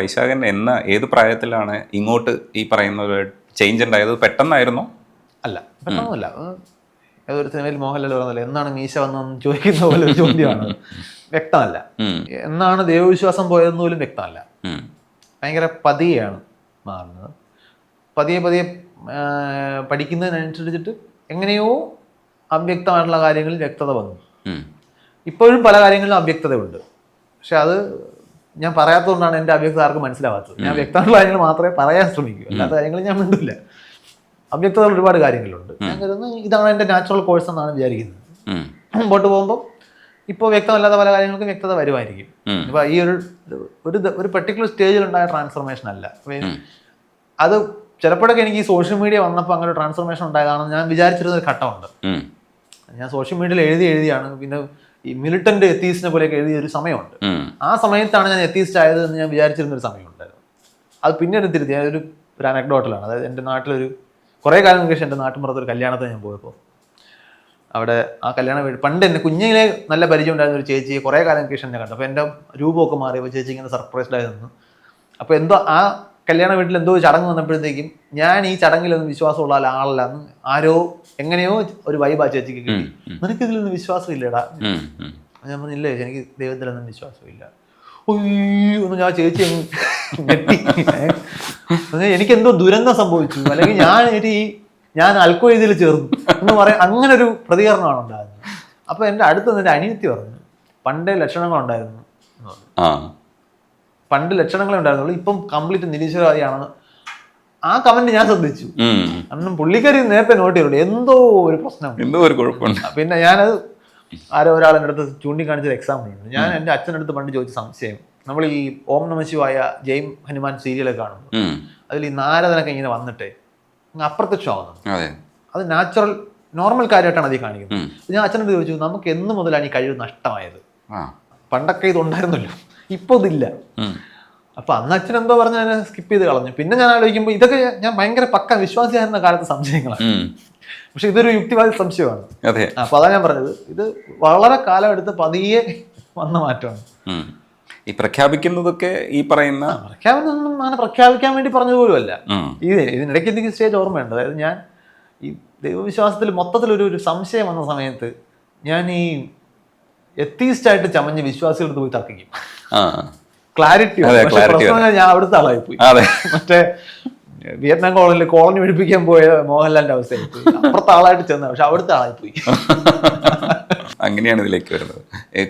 വൈശാഖൻ എന്ന ഏത് പ്രായത്തിലാണ് ഇങ്ങോട്ട് ഈ പറയുന്ന ഒരു ചേഞ്ച് ഉണ്ടായത്? പെട്ടെന്നായിരുന്നോ? അല്ല പെട്ടെന്നല്ല. ഏതൊരു സിനിമയിൽ മോഹൻലാൽ പറഞ്ഞല്ലോ എന്നാണ് മീശ വന്നതെന്ന് ചോദിക്കുന്ന പോലെ ഒരു ചോദ്യമാണ്. വ്യക്തമല്ല. എന്നാണ് ദൈവവിശ്വാസം പോയതെന്ന് പോലും വ്യക്തമല്ല. ഭയങ്കര പതിയെയാണ് മാറുന്നത്. പതിയെ പതിയെ പഠിക്കുന്നതിനനുസരിച്ചിട്ട് എങ്ങനെയോ അവ്യക്തമായിട്ടുള്ള കാര്യങ്ങളിൽ വ്യക്തത വന്നു. ഇപ്പോഴും പല കാര്യങ്ങളിലും അവ്യക്തതയുണ്ട്. പക്ഷെ അത് ഞാൻ പറയാത്തതുകൊണ്ടാണ് എന്റെ അവ്യക്തത ആർക്കും മനസ്സിലാവാത്തത്. ഞാൻ വ്യക്തമായിട്ടുള്ള കാര്യങ്ങൾ മാത്രമേ പറയാൻ ശ്രമിക്കൂ. അല്ലാത്ത കാര്യങ്ങൾ ഞാൻ മിണ്ടില്ല. അവ്യക്തതകൾ ഒരുപാട് കാര്യങ്ങളുണ്ട്. ഞാൻ കരുതുന്നത് ഇതാണ് എന്റെ നാച്ചുറൽ കോഴ്സ് എന്നാണ് വിചാരിക്കുന്നത്. മുമ്പോട്ട് പോകുമ്പോൾ ഇപ്പോൾ വ്യക്തമല്ലാത്ത പല കാര്യങ്ങൾക്കും വ്യക്തത വരുമായിരിക്കും. ഇപ്പോൾ ഈ ഒരു ഒരു ഒരു പെർട്ടിക്കുലർ സ്റ്റേജിൽ ഉണ്ടായ ട്രാൻസ്ഫർമേഷൻ അല്ല. അത് ചിലപ്പോഴൊക്കെ എനിക്ക് ഈ സോഷ്യൽ മീഡിയ വന്നപ്പോൾ അങ്ങനെ ഒരു ട്രാൻസ്ഫർമേഷൻ ഉണ്ടായതാണെന്ന് ഞാൻ വിചാരിച്ചിരുന്ന ഒരു ഘട്ടമുണ്ട്. ഞാൻ സോഷ്യൽ മീഡിയയിൽ എഴുതി എഴുതിയാണ്. പിന്നെ ഈ മിലിട്ടന്റ് എത്തീസിനെ പോലെയൊക്കെ എഴുതിയ ഒരു സമയമുണ്ട്. ആ സമയത്താണ് ഞാൻ എത്തീസ്റ്റ് ആയത് എന്ന് ഞാൻ വിചാരിച്ചിരുന്ന ഒരു സമയമുണ്ടായിരുന്നു. അത് പിന്നീട് തിരുത്തി. അതൊരു ഒരു അനക്ഡോട്ടലാണ് അതായത് എന്റെ നാട്ടിലൊരു കുറേ കാലം ശേഷം എന്റെ നാട്ടിൻപുറത്ത് ഒരു കല്യാണത്തിന് ഞാൻ പോയപ്പോൾ അവിടെ ആ കല്യാണം വീട് പണ്ട് എന്നെ കുഞ്ഞിലെ നല്ല പരിചയം ഉണ്ടായിരുന്ന ഒരു ചേച്ചിയെ കുറേ കാലം ശേഷം എന്നെ കണ്ടു. അപ്പോൾ എന്റെ രൂപമൊക്കെ മാറിയപ്പോൾ ചേച്ചി ഇങ്ങനെ സർപ്രൈസ്ഡ് ആയി നിന്നു. അപ്പോൾ എന്തോ ആ കല്യാണ വീട്ടിൽ എന്തോ ഒരു ചടങ്ങ് വന്നപ്പോഴത്തേക്കും ഞാൻ ഈ ചടങ്ങിലൊന്നും വിശ്വാസമുള്ള ആളല്ല എന്ന് ആരോ എങ്ങനെയോ ഒരു വൈബ് ആ ചേച്ചിക്ക് കിട്ടി. നിനക്ക് ഇതിലൊന്നും വിശ്വാസം ഇല്ലടാ. ഞാൻ പറഞ്ഞില്ലേ എനിക്ക് ദൈവത്തിലൊന്നും വിശ്വാസമില്ല. ഒയ്യോ എന്ന് ഞാൻ ചേച്ചി എനിക്ക് എന്തോ ദുരന്തം സംഭവിച്ചു. അല്ലെങ്കിൽ ഞാൻ ഈ ഞാൻ അൽക്കോയിതിൽ ചേർന്നു എന്ന് പറയാൻ അങ്ങനെ ഒരു പ്രതികരണമാണ് ഉണ്ടായിരുന്നത്. അപ്പൊ എന്റെ അടുത്ത് എന്റെ അനിയത്തി പറഞ്ഞു പണ്ടേ ലക്ഷണങ്ങളുണ്ടായിരുന്നു. പണ്ട് ലക്ഷണങ്ങളെ ഉണ്ടായിരുന്നുള്ളൂ. ഇപ്പം കംപ്ലീറ്റ് നിരീശ്വരവാദിയാണെന്ന് ആ കമന്റ് ഞാൻ ശ്രദ്ധിച്ചു. കാരണം പുള്ളിക്കാരി നേരത്തെ നോട്ട് ചെയ്തിട്ടുണ്ട്. എന്തോ ഒരു പ്രശ്നം. എന്തോ ഒരു കുഴപ്പമുണ്ട്. പിന്നെ ഞാനത് ആരോ ഒരാൾ എന്റെ അടുത്ത് ചൂണ്ടിക്കാണിച്ചൊരു എക്സാമ്പിൾ ഉണ്ട്. ഞാൻ എന്റെ അച്ഛന്റെ അടുത്ത് പണ്ട് ചോദിച്ച സംശയം. നമ്മൾ ഈ ഓം നമശിവായ ജയിം ഹനുമാൻ സീരിയലൊക്കെ കാണുന്നു ഉം, അതിൽ ഈ നാരദനൊക്കെ ഇങ്ങനെ വന്നിട്ട് അങ്ങ് അപ്രത്യക്ഷമാകുന്നു. അതെ. അത് നാച്ചുറൽ നോർമൽ കാര്യമായിട്ടാണ് അതിൽ കാണിക്കുന്നത്. ഞാൻ അച്ഛനോട് ചോദിച്ചു നമുക്ക് എന്ന് മുതലാണ് ഈ കഴിവ് നഷ്ടമായത്? പണ്ടൊക്കെ ഇതുണ്ടായിരുന്നല്ലോ. ഇപ്പോൾ ഇതില്ല. അപ്പൊ അന്ന് അച്ഛൻ എന്തോ പറഞ്ഞ ഞാൻ സ്കിപ്പ് ചെയ്ത് കളഞ്ഞു. പിന്നെ ഞാൻ ആലോചിക്കുമ്പോൾ ഇതൊക്കെ ഞാൻ ഭയങ്കര പക്ക വിശ്വാസിയായിരുന്ന കാലത്ത് സംശയങ്ങളാണ്. പക്ഷെ ഇതൊരു യുക്തിവാദി സംശയമാണ്. അപ്പൊ അതാ ഞാൻ പറഞ്ഞത്. ഇത് വളരെ കാലം എടുത്ത് പതിയെ വന്ന മാറ്റമാണ്. ഈ പ്രഖ്യാപിക്കുന്നതൊക്കെ ഈ പറയുന്ന പ്രഖ്യാപനമൊന്നും അങ്ങനെ പ്രഖ്യാപിക്കാൻ വേണ്ടി പറഞ്ഞ പോലുമല്ല ഈ ഇതിനിടയ്ക്ക് എനിക്ക് സ്റ്റേജ് ഓർമ്മയുണ്ട്? അതായത് ഞാൻ ഈ ദൈവവിശ്വാസത്തിൽ മൊത്തത്തിൽ ഒരു സംശയം വന്ന സമയത്ത് ഞാൻ ഈ എത്തീസ്റ്റ് ആയിട്ട് ചമഞ്ഞ് വിശ്വാസികളെടുത്ത് പോയി തർക്കിക്കും. ക്ലാരിറ്റി ഞാൻ അവിടുത്തെ ആളായി പോയി അതെ. മറ്റേ വിയറ്റ്നാം കോളനിയിൽ കോളനി പിടിപ്പിക്കാൻ പോയ മോഹൻലാലിന്റെ അവസ്ഥയായി പോയി അപ്പുറത്തെ ആളായിട്ട് ചെന്ന പക്ഷെ അവിടുത്തെ ആളായി പോയി അങ്ങനെയാണ് ഇതിലേക്ക് വരുന്നത്.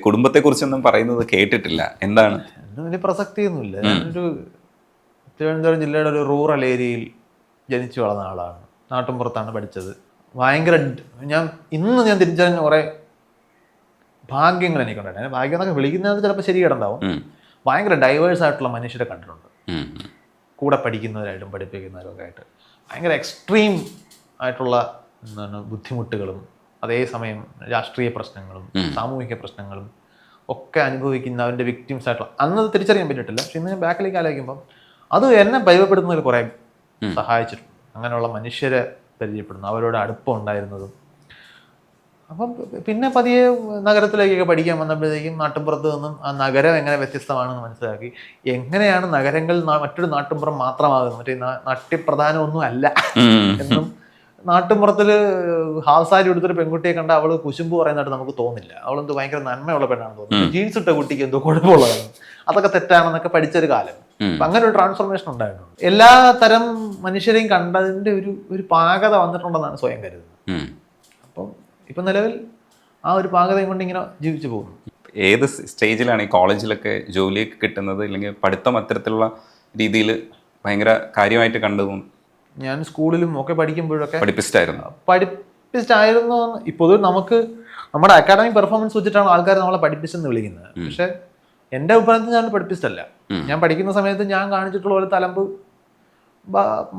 കുടുംബത്തെ കുറിച്ചൊന്നും പറയുന്നത് കേട്ടിട്ടില്ല. എന്താണ്? വലിയ പ്രസക്തിയൊന്നുമില്ല. ഞാനൊരു തിരുവനന്തപുരം ജില്ലയുടെ ഒരു റൂറൽ ഏരിയയിൽ ജനിച്ചു വളർന്ന ആളാണ്. നാട്ടിൻപുറത്താണ് പഠിച്ചത്. ഭയങ്കര ഞാൻ ഇന്ന് ഞാൻ തിരിച്ചറിഞ്ഞ കുറേ ഭാഗ്യങ്ങൾ എനിക്കുണ്ടായിരുന്നു ഭാഗ്യം എന്നൊക്കെ വിളിക്കുന്നത് ചിലപ്പോൾ ശരി കിടണ്ടാവും ഉം, ഭയങ്കര ഡൈവേഴ്സ് ആയിട്ടുള്ള മനുഷ്യരെ കണ്ടിട്ടുണ്ട്. കൂടെ പഠിക്കുന്നവരായിട്ടും പഠിപ്പിക്കുന്നവരും ഒക്കെ ആയിട്ട് ഭയങ്കര എക്സ്ട്രീം ആയിട്ടുള്ള എന്താണ് ബുദ്ധിമുട്ടുകളും അതേസമയം രാഷ്ട്രീയ പ്രശ്നങ്ങളും സാമൂഹിക പ്രശ്നങ്ങളും ഒക്കെ അനുഭവിക്കുന്ന അവന്റെ വിക്ടിംസ് ആയിട്ടുള്ള അന്ന് അത് തിരിച്ചറിയാൻ പറ്റിയിട്ടില്ല. പക്ഷെ ഇന്ന് ഞാൻ ബാക്കിലേക്ക് ആലോചിക്കുമ്പോൾ അത് എന്നെ പരിചയപ്പെടുന്നതിൽ കുറേ സഹായിച്ചിട്ടുണ്ട്. അങ്ങനെയുള്ള മനുഷ്യരെ പരിചയപ്പെടുന്നു. അവരോട് അടുപ്പം ഉണ്ടായിരുന്നതും അപ്പം പിന്നെ പതിയെ നഗരത്തിലേക്കൊക്കെ പഠിക്കാൻ വന്നപ്പോഴത്തേക്കും നാട്ടിൻപുറത്ത് നിന്നും ആ നഗരം എങ്ങനെ വ്യത്യസ്തമാണെന്ന് മനസ്സിലാക്കി. എങ്ങനെയാണ് നഗരങ്ങൾ മറ്റൊരു നാട്ടിൻപുറം മാത്രമാകുന്നത്? മറ്റേ നാ- നാട്യപ്രധാനമൊന്നും അല്ല. എന്നും നാട്ടിൻപുറത്തിൽ ഹാഫ് സാരി എടുത്തൊരു പെൺകുട്ടിയെ കണ്ട അവൾ കുശുമ്പ് പറയുന്നതായിട്ട് നമുക്ക് തോന്നില്ല. അവളെന്തോ ഭയങ്കര നന്മയുള്ള പെണ്ണാണ് തോന്നുന്നത് ജീൻസ് ഇട്ട കുട്ടിക്ക് എന്തോ കുഴപ്പമുള്ളതാണ്. അതൊക്കെ തെറ്റാണെന്നൊക്കെ പഠിച്ചൊരു കാലം. അപ്പൊ അങ്ങനെ ഒരു ട്രാൻസ്ഫോർമേഷൻ ഉണ്ടായിരുന്നു എല്ലാ തരം മനുഷ്യരെയും കണ്ടതിന്റെ ഒരു ഒരു പാകത വന്നിട്ടുണ്ടെന്നാണ് സ്വയം കരുതുന്നത്. അപ്പം ഇപ്പം നിലവിൽ ആ ഒരു പാകതയും കൊണ്ട് ഇങ്ങനെ ജീവിച്ചു പോകുന്നു. ഏത് സ്റ്റേജിലാണ് ഈ കോളേജിലൊക്കെ ജോലിയൊക്കെ കിട്ടുന്നത്? അല്ലെങ്കിൽ പഠിത്തം അത്തരത്തിലുള്ള രീതിയിൽ ഭയങ്കര കാര്യമായിട്ട് കണ്ടു ഞാൻ സ്കൂളിലും ഒക്കെ പഠിക്കുമ്പോഴൊക്കെ പഠിപ്പിച്ചിട്ടായിരുന്നു പഠിപ്പിച്ചിട്ടായിരുന്നു ഇപ്പോൾ നമുക്ക് നമ്മുടെ അക്കാഡമിക് പെർഫോമൻസ് വെച്ചിട്ടാണ് ആൾക്കാർ നമ്മളെ പഠിപ്പിച്ചെന്ന് വിളിക്കുന്നത്. പക്ഷേ എന്റെ അഭിപ്രായത്തിൽ ഞാൻ പഠിപ്പിച്ചിട്ടല്ല. ഞാൻ പഠിക്കുന്ന സമയത്ത് ഞാൻ കാണിച്ചിട്ടുള്ള ഒരു തലമ്പ്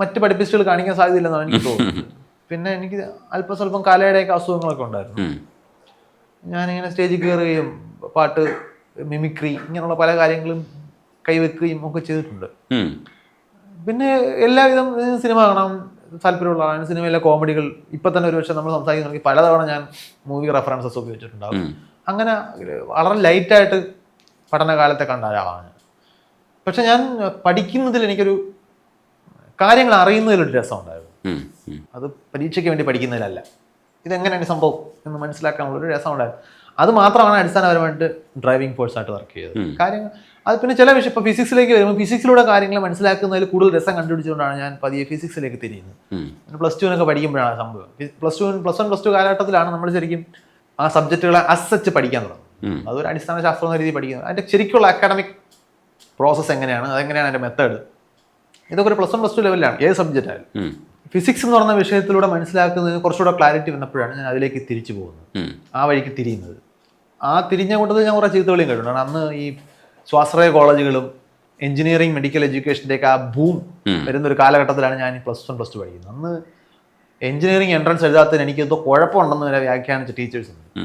മറ്റ് പഠിപ്പിസ്റ്റുകൾ കാണിക്കാൻ സാധ്യതയില്ലെന്നാണ് എനിക്ക് തോന്നുന്നത്. പിന്നെ എനിക്ക് അല്പം സ്വല്പം കലയുടെയൊക്കെ അസുഖങ്ങളൊക്കെ ഉണ്ടായിരുന്നു. ഞാനിങ്ങനെ സ്റ്റേജിൽ കയറുകയും പാട്ട് മിമിക്രി ഇങ്ങനെയുള്ള പല കാര്യങ്ങളും കൈവെക്കുകയും ഒക്കെ ചെയ്തിട്ടുണ്ട്. പിന്നെ എല്ലാവിധം സിനിമ കാണാൻ താല്പര്യമുള്ള ആളാണ്. സിനിമയിലെ കോമഡികൾ ഇപ്പം തന്നെ ഒരു പക്ഷേ നമ്മൾ സംസാരിക്കുന്നുണ്ടെങ്കിൽ പലതവണ ഞാൻ മൂവി റെഫറൻസസ് ഉപയോഗിച്ചിട്ടുണ്ടാവും അങ്ങനെ വളരെ ലൈറ്റായിട്ട് പഠനകാലത്തെ കണ്ട ഒരാളാണ്. പക്ഷെ ഞാൻ പഠിക്കുന്നതിൽ എനിക്കൊരു കാര്യങ്ങൾ അറിയുന്നതിലൊരു രസമുണ്ടായിരുന്നു. അത് പരീക്ഷയ്ക്ക് വേണ്ടി പഠിക്കുന്നതിലല്ല. ഇതെങ്ങനെയാണ് സംഭവം എന്ന് മനസ്സിലാക്കാനുള്ള ഒരു രസമുണ്ടായിരുന്നു. അത് മാത്രമാണ് അടിസ്ഥാനപരമായിട്ട് ഡ്രൈവിംഗ് ഫോഴ്സ് ആയിട്ട് വർക്ക് ചെയ്തത്. കാര്യങ്ങൾ അത് പിന്നെ ചില വിഷയം ഇപ്പോൾ ഫിസിക്സിലേക്ക് വരുമ്പോൾ ഫിസിക്സിലൂടെ കാര്യങ്ങൾ മനസ്സിലാക്കുന്നതിൽ കൂടുതൽ രസം കണ്ടുപിടിച്ചുകൊണ്ടാണ് ഞാൻ പതിയെ ഫിസിക്സിലേക്ക് തിരിയുന്നത്. പ്ലസ് ടുവിനൊക്കെ പഠിക്കുമ്പോഴാണ് സംഭവം. Plus two plus one plus two കാലഘട്ടത്തിലാണ് നമ്മൾ ശരിക്കും ആ സബ്ജക്റ്റുകളെ അസച്ച് പഠിക്കാൻ തുടങ്ങും. അതൊരു അടിസ്ഥാന ശാസ്ത്രം എന്ന രീതിയിൽ പഠിക്കുന്നത്. അതിന്റെ ശരിക്കുള്ള അക്കാഡമിക് പ്രോസസ്സ് എങ്ങനെയാണ് അതെങ്ങനെയാണ് അതിന്റെ മെത്തേഡ് ഇതൊക്കെ ഒരു പ്ലസ് വൺ പ്ലസ് ടു ലെവലിലാണ് ഏത് സബ്ജക്റ്റ് ആയാലും. ഫിസിക്സ് എന്ന് പറഞ്ഞ വിഷയത്തിലൂടെ മനസ്സിലാക്കുന്നതിന് കുറച്ചുകൂടെ ക്ലാരിറ്റി വന്നപ്പോഴാണ് ഞാൻ അതിലേക്ക് തിരിച്ചു പോകുന്നത്. ആ വഴിക്ക് തിരിയുന്നത്. ആ തിരിഞ്ഞ കൂട്ടത്തിൽ ഞാൻ കുറേ ചീത്തവിളിയും കേട്ടിട്ടുണ്ട്. അന്ന് ഈ സ്വാശ്രയ കോളേജുകളും എഞ്ചിനീയറിംഗ് മെഡിക്കൽ എഡ്യൂക്കേഷന്റെ ഒക്കെ ആ ബൂം വരുന്ന ഒരു കാലഘട്ടത്തിലാണ് ഞാൻ പ്ലസ് വൺ പ്ലസ് ടു പഠിക്കുന്നത്. അന്ന് എഞ്ചിനീയറിംഗ് എൻട്രൻസ് എഴുതാത്തതിന് എനിക്ക് എന്തോ കുഴപ്പമുണ്ടെന്ന് വരെ വ്യാഖ്യാനിച്ച ടീച്ചേഴ്സ് ഉണ്ട്.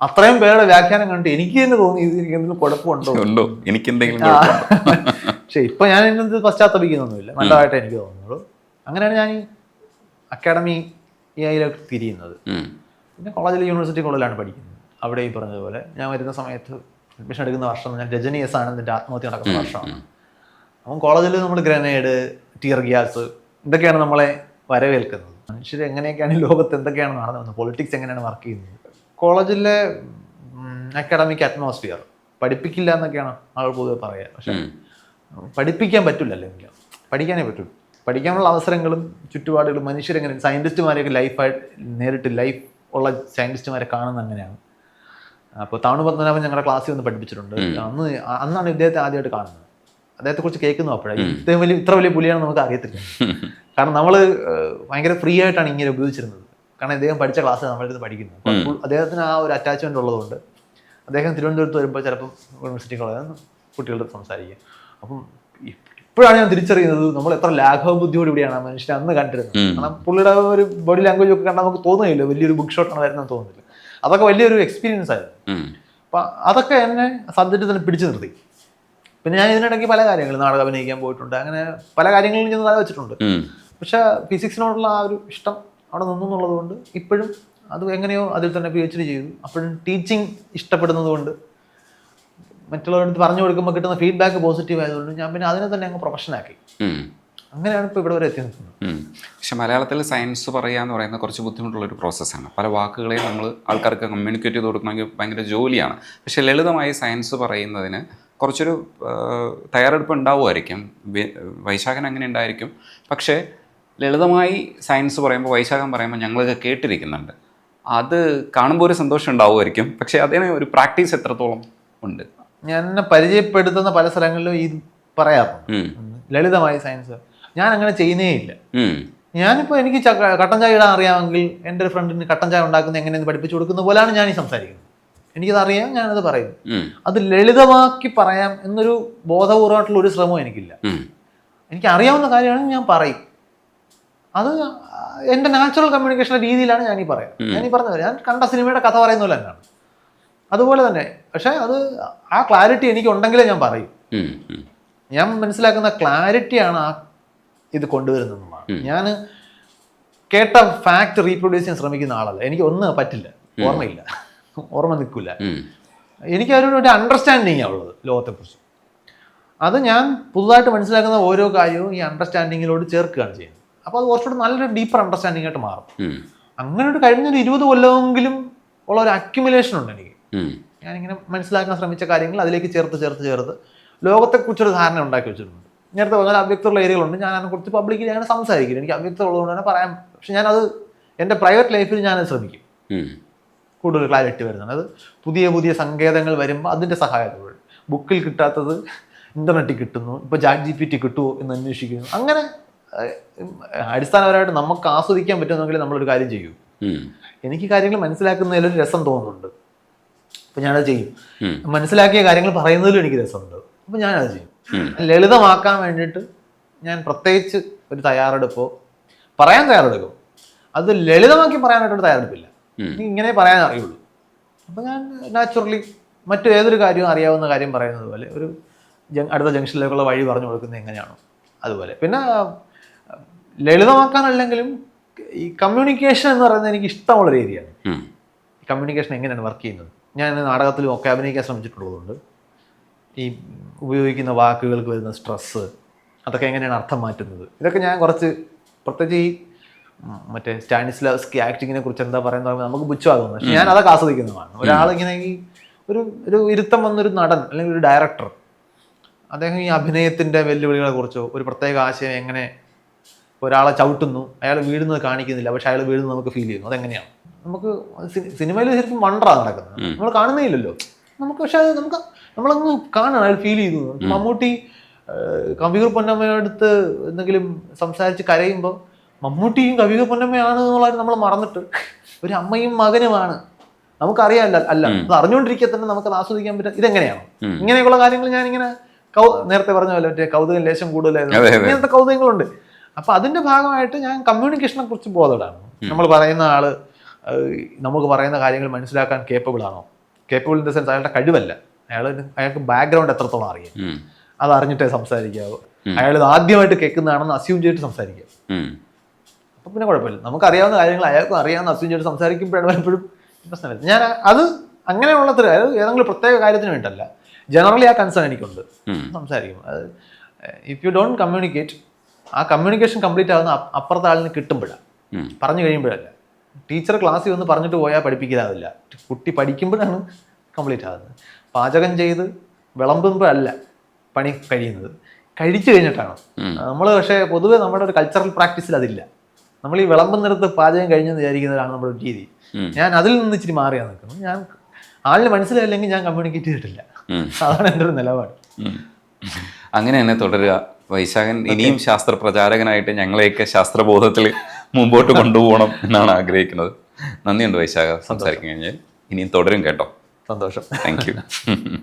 അത്രയും പേരുടെ വ്യാഖ്യാനം കണ്ടിട്ട് എനിക്ക് തന്നെ തോന്നി എന്തെങ്കിലും കുഴപ്പമുണ്ടോ? എനിക്ക് എന്തെങ്കിലും? പക്ഷെ ഇപ്പൊ ഞാൻ ഇതിനകത്ത് പശ്ചാത്തപിക്കുന്നൊന്നുമില്ല. നല്ലതായിട്ട് എനിക്ക് തോന്നുന്നുള്ളൂ. അങ്ങനെയാണ് ഞാൻ ഈ അക്കാഡമി ഇതിലേക്ക് തിരിയുന്നത്. പിന്നെ കോളേജിൽ യൂണിവേഴ്സിറ്റി കോളേജിലാണ് പഠിക്കുന്നത്. അവിടെ ഈ പറഞ്ഞതുപോലെ ഞാൻ വരുന്ന സമയത്ത് അഡ്മിഷൻ എടുക്കുന്ന വർഷം ഞാൻ രജനി എസ് ആനന്ദിന്റെ ആത്മഹത്യ നടക്കുന്ന വർഷമാണ്. അപ്പം കോളേജിൽ നമ്മൾ ഗ്രനേഡ് ടിയർ ഗ്യാസ് ഇതൊക്കെയാണ് നമ്മളെ വരവേൽക്കുന്നത്. മനുഷ്യർ എങ്ങനെയൊക്കെയാണ് ലോകത്ത് എന്തൊക്കെയാണ് നടന്നത് പൊളിറ്റിക്സ് എങ്ങനെയാണ് വർക്ക് ചെയ്യുന്നത്? കോളേജിലെ അക്കാഡമിക് അറ്റ്മോസ്ഫിയർ പഠിപ്പിക്കില്ല എന്നൊക്കെയാണ് ആൾ പൊതുവെ പറയുക പക്ഷെ പഠിപ്പിക്കാൻ പറ്റില്ലല്ലോ അല്ലെങ്കിൽ പഠിക്കാനേ പറ്റുള്ളൂ പഠിക്കാനുള്ള അവസരങ്ങളും ചുറ്റുപാടുകളും മനുഷ്യരെങ്ങനെ സയന്റിസ്റ്റുമാരെയൊക്കെ ലൈഫായിട്ട് നേരിട്ട് ലൈഫ് ഉള്ള സയന്റിസ്റ്റുമാരെ കാണുന്ന അങ്ങനെയാണ്. അപ്പോൾ താണു പത്മനാഭൻ ഞങ്ങളുടെ ക്ലാസ്സിൽ വന്ന് പഠിപ്പിച്ചിട്ടുണ്ട്. അന്ന് അന്നാണ് ഇദ്ദേഹത്തെ ആദ്യമായിട്ട് കാണുന്നത്. അദ്ദേഹത്തെക്കുറിച്ച് കേൾക്കുന്നു അപ്പോഴാണ് ഇത്രയും വലിയ ഇത്ര വലിയ പുലിയാണെന്ന് നമുക്ക് അറിയത്തില്ല. കാരണം നമ്മൾ ഭയങ്കര ഫ്രീ ആയിട്ടാണ് ഇങ്ങനെ ഉപയോഗിച്ചിരുന്നത്. കാരണം അദ്ദേഹം പഠിച്ച ക്ലാസ് നമ്മളിത് പഠിക്കുന്നത്. അദ്ദേഹത്തിന് ആ ഒരു അറ്റാച്ച്മെന്റ് ഉള്ളതുകൊണ്ട് അദ്ദേഹം തിരുവനന്തപുരത്ത് വരുമ്പോൾ ചിലപ്പം യൂണിവേഴ്സിറ്റി കോളേജിൽ കുട്ടികളുടെ സംസാരിക്കുക അപ്പം ഇപ്പോഴാണ് ഞാൻ തിരിച്ചറിയുന്നത് നമ്മൾ എത്ര ലാഘവ ബുദ്ധിയോട് കൂടിയാണ് ആ മനുഷ്യനെ അന്ന് കണ്ടിരുന്നത്. കാരണം പുള്ളിയുടെ ഒരു ബോഡി ലാംഗ്വേജ് ഒക്കെ കണ്ടാൽ നമുക്ക് തോന്നുകയില്ല വലിയൊരു ബുക്ക് ഷോട്ട് ആണ് വരുന്നത് തോന്നുന്നില്ല. അതൊക്കെ വലിയൊരു എക്സ്പീരിയൻസ് ആയിരുന്നു. അപ്പൊ അതൊക്കെ എന്നെ സബ്ജക്റ്റ് തന്നെ പിടിച്ചു നിർത്തി. പിന്നെ ഞാൻ ഇതിനിടയ്ക്ക് പല കാര്യങ്ങളും നാടകം അഭിനയിക്കാൻ പോയിട്ടുണ്ട്. അങ്ങനെ പല കാര്യങ്ങളും ഞാൻ തല വെച്ചിട്ടുണ്ട്. പക്ഷെ ഫിസിക്സിനോടുള്ള ആ ഒരു ഇഷ്ടം അവിടെ നിന്നു എന്നുള്ളത് കൊണ്ട് ഇപ്പോഴും അത് എങ്ങനെയോ അതിൽ തന്നെ പി എച്ച് ഡി ചെയ്തു. അപ്പോഴും ടീച്ചിങ് ഇഷ്ടപ്പെടുന്നത് കൊണ്ട് മറ്റുള്ളവരുടെ അടുത്ത് പറഞ്ഞു കൊടുക്കുമ്പോൾ കിട്ടുന്ന ഫീഡ്ബാക്ക് പോസിറ്റീവ് ആയതുകൊണ്ട് ഞാൻ പിന്നെ അതിനെ തന്നെ അങ്ങ് പ്രൊഫഷനാക്കി അങ്ങനെയാണ് ഇപ്പോൾ ഇവിടെ വരെ എത്തി നിൽക്കുന്നത്. പക്ഷെ മലയാളത്തിൽ സയൻസ് പറയുക എന്ന് പറയുന്നത് കുറച്ച് ബുദ്ധിമുട്ടുള്ള ഒരു പ്രോസസ്സാണ് പല വാക്കുകളെയും നമ്മൾ ആൾക്കാർക്ക് കമ്മ്യൂണിക്കേറ്റ് ചെയ്ത് കൊടുക്കണമെങ്കിൽ ഭയങ്കര ജോലിയാണ്. പക്ഷെ ലളിതമായി സയൻസ് പറയുന്നതിന് കുറച്ചൊരു തയ്യാറെടുപ്പ് ഉണ്ടാവുമായിരിക്കും. വൈശാഖൻ അങ്ങനെ ഉണ്ടായിരിക്കും. പക്ഷേ ലളിതമായി സയൻസ് പറയുമ്പോൾ വൈശാഖം പറയുമ്പോൾ ഞങ്ങളൊക്കെ കേട്ടിരിക്കുന്നുണ്ട്. അത് കാണുമ്പോൾ ഒരു സന്തോഷം ഉണ്ടാവുമായിരിക്കും. പക്ഷേ അതിന് ഒരു പ്രാക്ടീസ് എത്രത്തോളം ഉണ്ട്? ഞാൻ എന്നെ പരിചയപ്പെടുത്തുന്ന പല സ്ഥലങ്ങളിലും ഈ പറയാം. ലളിതമായ സയൻസ് ഞാൻ അങ്ങനെ ചെയ്യുന്നേ ഇല്ല. ഞാനിപ്പോ ഞാനിപ്പോൾ എനിക്ക് കട്ടൻ ചായ ഇടാൻ അറിയാമെങ്കിൽ എന്റെ ഒരു ഫ്രണ്ടിന് കട്ടൻ ചായ ഉണ്ടാക്കുന്ന എങ്ങനെയെന്ന് പഠിപ്പിച്ചു കൊടുക്കുന്ന പോലെയാണ് ഞാൻ ഈ സംസാരിക്കുന്നത്. എനിക്കത് അറിയാം ഞാനത് പറയും. അത് ലളിതമാക്കി പറയാം എന്നൊരു ബോധപൂർവമായിട്ടുള്ള ഒരു ശ്രമവും എനിക്കില്ല. എനിക്ക് അറിയാവുന്ന കാര്യമാണെങ്കിൽ ഞാൻ പറയും. അത് എന്റെ നാച്ചുറൽ കമ്മ്യൂണിക്കേഷൻ രീതിയിലാണ് ഞാൻ ഈ പറയാം ഞാൻ ഈ പറഞ്ഞത് ഞാൻ കണ്ട സിനിമയുടെ കഥ പറയുന്ന പോലെ തന്നെയാണ്. അതുപോലെ തന്നെ. പക്ഷേ അത് ആ ക്ലാരിറ്റി എനിക്ക് ഉണ്ടെങ്കിലേ ഞാൻ പറയും. ഞാൻ മനസ്സിലാക്കുന്ന ക്ലാരിറ്റിയാണ് ആ ഇത് കൊണ്ടുവരുന്നത് ഞാൻ കേട്ട ഫാക്ട് റീപ്രൊഡ്യൂസ് ചെയ്യാൻ ശ്രമിക്കുന്ന ആളല്ല. എനിക്ക് ഒന്ന് പറ്റില്ല. ഓർമ്മയില്ല. ഓർമ്മ നിൽക്കില്ല എനിക്ക് അവരോട് ഒരു അണ്ടർസ്റ്റാൻഡിങ് ഉള്ളത് ലോകത്തെക്കുറിച്ച്. അത് ഞാൻ പുതുതായിട്ട് മനസ്സിലാക്കുന്ന ഓരോ കാര്യവും ഈ അണ്ടർസ്റ്റാൻഡിങ്ങിലോട് ചേർക്കുകയാണ് ചെയ്യുന്നത്. അപ്പോൾ അത് കുറച്ചുകൂടെ നല്ലൊരു ഡീപ്പർ അണ്ടർസ്റ്റാൻഡിങ് ആയിട്ട് മാറും. അങ്ങനെ ഒരു കഴിഞ്ഞൊരു ഇരുപത് കൊല്ലമെങ്കിലും ഉള്ള ഒരു അക്യുമുലേഷൻ ഉണ്ട് എനിക്ക്. ഞാനിങ്ങനെ മനസ്സിലാക്കാൻ ശ്രമിച്ച കാര്യങ്ങൾ അതിലേക്ക് ചേർത്ത് ചേർത്ത് ചേർത്ത് ലോകത്തെക്കുറിച്ചൊരു ധാരണ ഉണ്ടാക്കി വെച്ചിട്ടുണ്ട്. നേരത്തെ പറഞ്ഞാൽ അവ്യക്തമുള്ള ഏരിയകളുണ്ട്. ഞാൻ അതിനെക്കുറിച്ച് പബ്ലിക്കിൽ അങ്ങനെ സംസാരിക്കില്ല. എനിക്ക് അവ്യക്തം ഉള്ളതുകൊണ്ട് തന്നെ പറയാം. പക്ഷെ ഞാനത് എന്റെ പ്രൈവറ്റ് ലൈഫിൽ ഞാനത് ശ്രമിക്കും. കൂടുതൽ ക്ലാരിറ്റി വരുന്നുണ്ട് അത് പുതിയ പുതിയ സങ്കേതങ്ങൾ വരുമ്പോൾ അതിന്റെ സഹായത്തോടെ. ബുക്കിൽ കിട്ടാത്തത് ഇന്റർനെറ്റിൽ കിട്ടുന്നു. ഇപ്പോൾ ചാറ്റ് ജി പി ടി കിട്ടുമോ എന്ന് അന്വേഷിക്കുന്നു. അങ്ങനെ അടിസ്ഥാനപരമായിട്ട് നമുക്ക് ആസ്വദിക്കാൻ പറ്റുമെന്നെങ്കിൽ നമ്മളൊരു കാര്യം ചെയ്യൂ. എനിക്ക് കാര്യങ്ങൾ മനസ്സിലാക്കുന്നതിലൊരു രസം തോന്നുന്നുണ്ട്. അപ്പോൾ ഞാനത് ചെയ്യും. മനസ്സിലാക്കിയ കാര്യങ്ങൾ പറയുന്നതിലും എനിക്ക് രസമുണ്ട്. അപ്പോൾ ഞാനത് ചെയ്യും. ലളിതമാക്കാൻ വേണ്ടിയിട്ട് ഞാൻ പ്രത്യേകിച്ച് ഒരു തയ്യാറെടുപ്പോ പറയാൻ തയ്യാറെടുക്കും. അത് ലളിതമാക്കി പറയാനായിട്ടൊരു തയ്യാറെടുപ്പില്ല. എനിക്ക് ഇങ്ങനെ പറയാൻ അറിയുള്ളൂ. അപ്പോൾ ഞാൻ നാച്ചുറലി മറ്റു ഏതൊരു കാര്യവും അറിയാവുന്ന കാര്യം പറയുന്നത് പോലെ ഒരു അടുത്ത ജംഗ്ഷനിലേക്കുള്ള വഴി പറഞ്ഞു കൊടുക്കുന്നത് എങ്ങനെയാണോ അതുപോലെ. പിന്നെ ലളിതമാക്കാനല്ലെങ്കിലും ഈ കമ്മ്യൂണിക്കേഷൻ എന്ന് പറയുന്നത് എനിക്ക് ഇഷ്ടമുള്ളൊരു ഏരിയയാണ്. കമ്മ്യൂണിക്കേഷൻ എങ്ങനെയാണ് വർക്ക് ചെയ്യുന്നത്? ഞാൻ നാടകത്തിലും ഒക്കെ അഭിനയിക്കാൻ ശ്രമിച്ചിട്ടുള്ളതുകൊണ്ട് ഈ ഉപയോഗിക്കുന്ന വാക്കുകൾക്ക് വരുന്ന സ്ട്രെസ്സ് അതൊക്കെ എങ്ങനെയാണ് അർത്ഥം മാറ്റുന്നത്? ഇതൊക്കെ ഞാൻ കുറച്ച് പ്രത്യേകിച്ച് ഈ മറ്റേ സ്റ്റാനിസ്ലാവ്സ്കി ആക്ടിങ്ങിനെ കുറിച്ച് എന്താ പറയുന്നത് നമുക്ക് പുച്ഛമാകുന്നു പക്ഷെ ഞാൻ അതൊക്കെ ആസ്വദിക്കുന്നതാണ്. ഒരാളിങ്ങനെ ഈ ഒരു ഒരു ഇരുത്തം വന്നൊരു നടൻ അല്ലെങ്കിൽ ഒരു ഡയറക്ടർ അദ്ദേഹം ഈ അഭിനയത്തിന്റെ വെല്ലുവിളികളെ കുറിച്ചോ ഒരു പ്രത്യേക ആശയം എങ്ങനെ ഒരാളെ ചവിട്ടുന്നു അയാൾ വീഴുന്നത് കാണിക്കുന്നില്ല പക്ഷെ അയാൾ വീഴുന്നത് നമുക്ക് ഫീൽ ചെയ്യുന്നു. അതെങ്ങനെയാണ്? നമുക്ക് സിനിമയിൽ ശരിക്കും വണ്ടറാണ് നടക്കുന്നത്. നമ്മൾ കാണുന്നേയില്ലല്ലോ. നമുക്ക് പക്ഷെ അത് നമുക്ക് നമ്മളങ്ങ് കാണണം അയാൾ ഫീൽ ചെയ്തു മമ്മൂട്ടി കവികർ പൊന്നമ്മയോടുത്ത് എന്തെങ്കിലും സംസാരിച്ച് കരയുമ്പോൾ മമ്മൂട്ടിയും കവികർ പൊന്നമ്മയാണ് എന്നുള്ളത് നമ്മൾ മറന്നിട്ട് ഒരു അമ്മയും മകനുമാണ്. നമുക്കറിയാമല്ല അല്ല അത് അറിഞ്ഞുകൊണ്ടിരിക്കുക തന്നെ നമുക്ക് അത് ആസ്വദിക്കാൻ പറ്റും. ഇതെങ്ങനെയാണ്? ഇങ്ങനെയുള്ള ഇങ്ങനെയൊക്കെയുള്ള കാര്യങ്ങൾ ഞാനിങ്ങനെ കൗ നേരത്തെ പറഞ്ഞ പോലെ മറ്റേ കൗതുകം ലേശം കൂടുതലായിരുന്നു. ഇങ്ങനത്തെ കൗതുകങ്ങളുണ്ട്. അപ്പൊ അതിന്റെ ഭാഗമായിട്ട് ഞാൻ കമ്മ്യൂണിക്കേഷനെ കുറിച്ച് ബോധമാണ് നമ്മൾ പറയുന്ന ആൾ നമുക്ക് പറയുന്ന കാര്യങ്ങൾ മനസ്സിലാക്കാൻ കേപ്പബിൾ ആണോ? കേപ്പബിൾ ഇൻ ദ സെൻസ് അയാളുടെ കഴിവല്ല. അയാൾ അയാൾക്ക് ബാക്ക്ഗ്രൗണ്ട് എത്രത്തോളം അറിയാം. അത് അറിഞ്ഞിട്ടേ സംസാരിക്കാവൂ. അയാൾ ഇത് ആദ്യമായിട്ട് കേൾക്കുന്നതാണെന്ന് അസ്യൂം ചെയ്തിട്ട് സംസാരിക്കുക അപ്പം പിന്നെ കുഴപ്പമില്ല. നമുക്ക് അറിയാവുന്ന കാര്യങ്ങൾ അയാൾക്കും അറിയാവുന്ന അസ്യൂം ചെയ്തിട്ട് സംസാരിക്കുമ്പോഴാണ് പലപ്പോഴും പ്രശ്നം വരുന്നത്. ഞാൻ അത് അങ്ങനെയുള്ള അതായത് ഏതെങ്കിലും പ്രത്യേക കാര്യത്തിന് വേണ്ടല്ല ജനറലി ആ കൺസേൺ എനിക്കുണ്ട്. സംസാരിക്കും. അത് ഇഫ് യു ഡോണ്ട് കമ്മ്യൂണിക്കേറ്റ് ആ കമ്മ്യൂണിക്കേഷൻ കംപ്ലീറ്റ് ആകുന്ന അപ്പ- അപ്പുറത്തെ ആളിന് കിട്ടുമ്പോഴാണ് പറഞ്ഞു കഴിയുമ്പോഴല്ല. ടീച്ചർ ക്ലാസ്സിൽ വന്ന് പറഞ്ഞിട്ട് പോയാൽ പഠിപ്പിക്കാതില്ല. കുട്ടി പഠിക്കുമ്പോഴാണ് കംപ്ലീറ്റ് ആകുന്നത്. പാചകം ചെയ്ത് വിളമ്പുമ്പോഴല്ല പണി കഴിയുന്നത്. കഴിച്ചു കഴിഞ്ഞിട്ടാണ്. നമ്മൾ പക്ഷേ പൊതുവെ നമ്മുടെ ഒരു കൾച്ചറൽ പ്രാക്ടീസിൽ അതില്ല. നമ്മൾ ഈ വിളമ്പുന്നിടത്ത് പാചകം കഴിഞ്ഞെന്ന് വിചാരിക്കുന്നതാണ് നമ്മുടെ ഒരു രീതി. ഞാൻ അതിൽ നിന്ന് ഇച്ചിരി മാറിയാണ് നിൽക്കുന്നത്. ഞാൻ ആളിന് മനസ്സിലായില്ലെങ്കിൽ ഞാൻ കമ്മ്യൂണിക്കേറ്റ് ചെയ്തിട്ടില്ല. അതാണ് എന്റെ ഒരു നിലപാട്. അങ്ങനെ തന്നെ തുടരുക. വൈശാഖൻ ഇനിയും ശാസ്ത്ര പ്രചാരകനായിട്ട് ഞങ്ങളെയൊക്കെ ശാസ്ത്രബോധത്തിൽ മുമ്പോട്ട് കൊണ്ടുപോകണം എന്നാണ് ആഗ്രഹിക്കുന്നത്. നന്ദിയുണ്ട് വൈശാഖ. സംസാരിക്കാൻ കഴിഞ്ഞാൽ ഇനിയും തുടരും കേട്ടോ. സന്തോഷം. Thank you